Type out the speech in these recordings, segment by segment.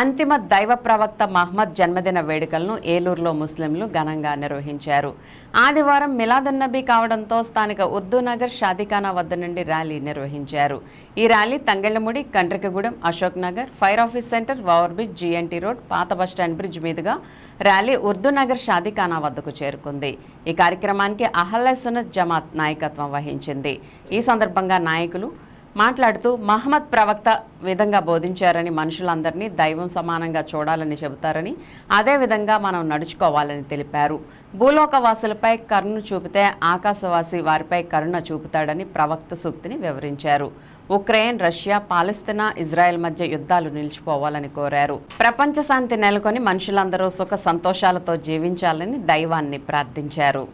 అంతిమ దైవ ప్రవక్త మహ్మద్ జన్మదిన వేడుకలను ఏలూరులో ముస్లింలు ఘనంగా నిర్వహించారు. ఆదివారం మిలాదున్నబీ కావడంతో స్థానిక ఉర్దూ నగర్ షాదిఖానా వద్ద నుండి ర్యాలీ నిర్వహించారు. ఈ rally Thangellamudi Kandrikagudem Ashok Nagar fire office centre over bridge GNT road పాత బస్టాండ్ బ్రిడ్జ్ మీదుగా ర్యాలీ ఉర్దూ నగర్ షాదిఖానా వద్దకు చేరుకుంది. ఈ కార్యక్రమానికి అహల్లా సునత్ జమాత్ నాయకత్వం వహించింది. ఈ సందర్భంగా నాయకులు మాట్లాడుతూ మహమ్మద్ ప్రవక్త విధంగా బోధించారని మనుషులందరినీ దైవం సమానంగా చూడాలని చెబుతారని అదేవిధంగా మనం నడుచుకోవాలని తెలిపారు. భూలోకవాసులపై కరుణ చూపితే ఆకాశవాసి వారిపై కరుణ చూపుతాడని ప్రవక్త సూక్తిని వివరించారు. ఉక్రెయిన్ రష్యా పాలస్తీనా ఇజ్రాయెల్ మధ్య యుద్ధాలు నిలిచిపోవాలని కోరారు. ప్రపంచ శాంతి నెలకొని మనుషులందరూ సుఖ సంతోషాలతో జీవించాలని దైవాన్ని ప్రార్థించారు.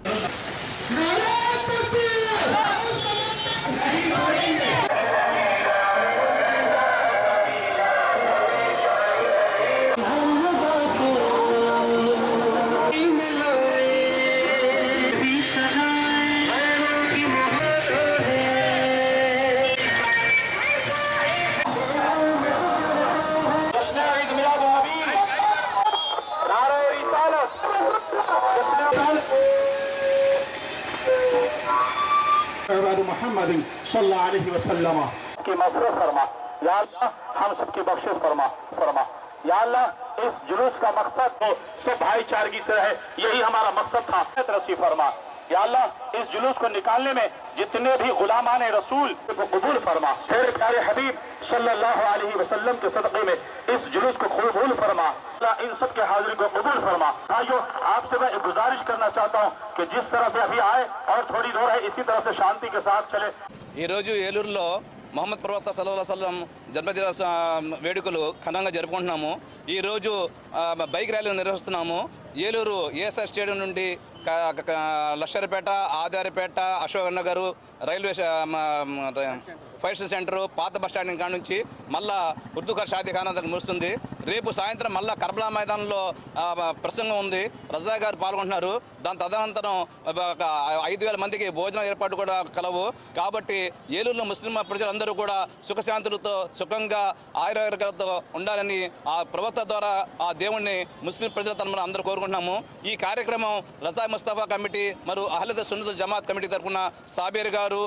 عباد محمد صلی اللہ علیہ وسلم. کی مغفرت فرما. یا اللہ ہم سب کی بخشش فرما فرما. یا اللہ اس جلوس کا مقصد تو سب بھائی چارگی سے رہے، یہی ہمارا مقصد تھا۔ حیث رسی فرما. یا اللہ اس جلوس کو نکالنے میں جتنے بھی غلامان رسول کو قبول فرما۔ تیرے پیارے حبیب صلی اللہ علیہ وسلم کے صدقے میں اس جلوس کو قبول فرما۔ اللہ ان سب کے حاضری کو قبول فرما۔ بھائیو، آپ سے میں گزارش کرنا چاہتا ہوں کہ جس طرح سے ابھی آئے اور تھوڑی دور ہے، اسی طرح سے شانتی کے ساتھ چلے۔ ہی روجو یلور لو محمد پروتہ صلی اللہ علیہ وسلم జన్మదిన వేడుకలు ఘనంగా జరుపుకుంటున్నాము. ఈరోజు బైక్ ర్యాలీలు నిర్వహిస్తున్నాము. ఏలూరు ఏఎస్ఆర్ స్టేడియం నుండి క- Adaripeta Ashok Nagar railway fire centre పాత బస్ స్టాండ్ కాడ నుంచి మళ్ళా ఉర్దూకర్ షాదీఖానా దగ్గర మురుస్తుంది రేపు సాయంత్రం మళ్ళా కర్బలా మైదానంలో ప్రసంగం ఉంది. రజా గారు పాల్గొంటున్నారు. దాని తదనంతరం ఒక ఐదు వేల మందికి భోజన ఏర్పాటు కూడా కలవు. కాబట్టి ఏలూరులో ముస్లిం ప్రజలందరూ కూడా సుఖశాంతులతో సుఖంగా ఆయుర్వేదాలతో ఉండాలని ఆ ప్రవక్త ద్వారా ఆ దేవుణ్ణి ముస్లిం ప్రజల తరఫున అందరూ కోరుకుంటున్నాము. ఈ కార్యక్రమం రజా ముస్తఫా కమిటీ మరియు అహ్లద సున్నత జమాత్ కమిటీ తరఫున సాబేర్ గారు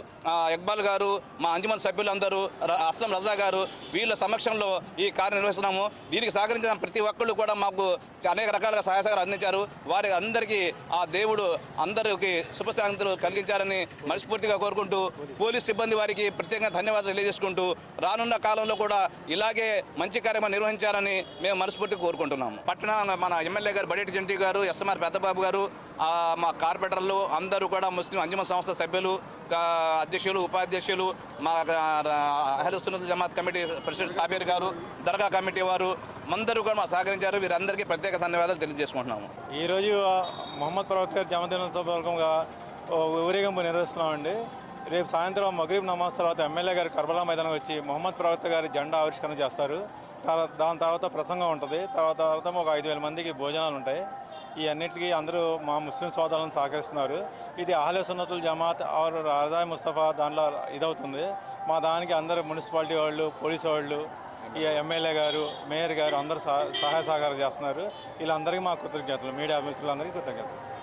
ఇక్బాల్ గారు మా అంజుమన్ సభ్యులందరూ అస్లం రజా గారు వీళ్ళ సమక్షంలో ఈ కార్యం నిర్వహిస్తున్నాము. దీనికి సహకరించిన ప్రతి ఒక్కళ్ళు కూడా మాకు అనేక రకాలుగా సహాయ సహకారాలు అందించారు. వారి అందరికీ ఆ దేవుడు అందరికీ శుభశాంతులు కలిగించారని మనస్ఫూర్తిగా కోరుకుంటూ పోలీస్ సిబ్బంది వారికి ప్రత్యేకంగా ధన్యవాదాలు తెలియజేసుకుంటూ రానున్న కాలంలో కూడా ఇలాగే మంచి కార్యక్రమం నిర్వహించారని మేము మనస్ఫూర్తిగా కోరుకుంటున్నాము. పట్టణ మన ఎమ్మెల్యే గారు బడేటి జంటి గారు ఎస్ఎంఆర్ పెద్దబాబు గారు మా కార్పొరేటర్లు అందరూ కూడా ముస్లిం అంజుమ సంస్థ సభ్యులు అధ్యక్షులు ఉపాధ్యక్షులు మా అహ్ల సున్నత జమాత్ కమిటీ ప్రెసిడెంట్ సాబీర్ గారు దర్గా కమిటీ వారు అందరూ కూడా మాకు సహకరించారు. వీరందరికీ ప్రత్యేక ధన్యవాదాలు తెలియజేసుకుంటున్నాము. ఈరోజు మొహమ్మద్ ప్రవక్త గారి జన్మదినం ఓ ఊరేగింపు నిర్వహిస్తున్నామండి. రేపు సాయంత్రం మగరీబ్ నమాజ్ తర్వాత ఎమ్మెల్యే గారు కర్బలా మైదానం వచ్చి మొహమ్మద్ ప్రవక్త గారి జెండా ఆవిష్కరణ చేస్తారు. తర్వాత దాని తర్వాత ప్రసంగం ఉంటుంది. తర్వాత తర్వాత ఒక ఐదు వేల మందికి భోజనాలు ఉంటాయి. ఈ అన్నిటికీ అందరూ మా ముస్లిం సోదరులను సహకరిస్తున్నారు. ఇది అహ్లే సున్నతుల్ జమాత్ ఆర్ రాజాయ్ ముస్తఫా దానిలో ఇదవుతుంది. మా దానికి అందరు మున్సిపాలిటీ వాళ్ళు పోలీసు వాళ్ళు ఈ ఎమ్మెల్యే గారు మేయర్ గారు అందరూ సహ- సహాయ సహకారం చేస్తున్నారు. వీళ్ళందరికీ మా కృతజ్ఞతలు. మీడియా మిత్రులందరికీ కృతజ్ఞతలు.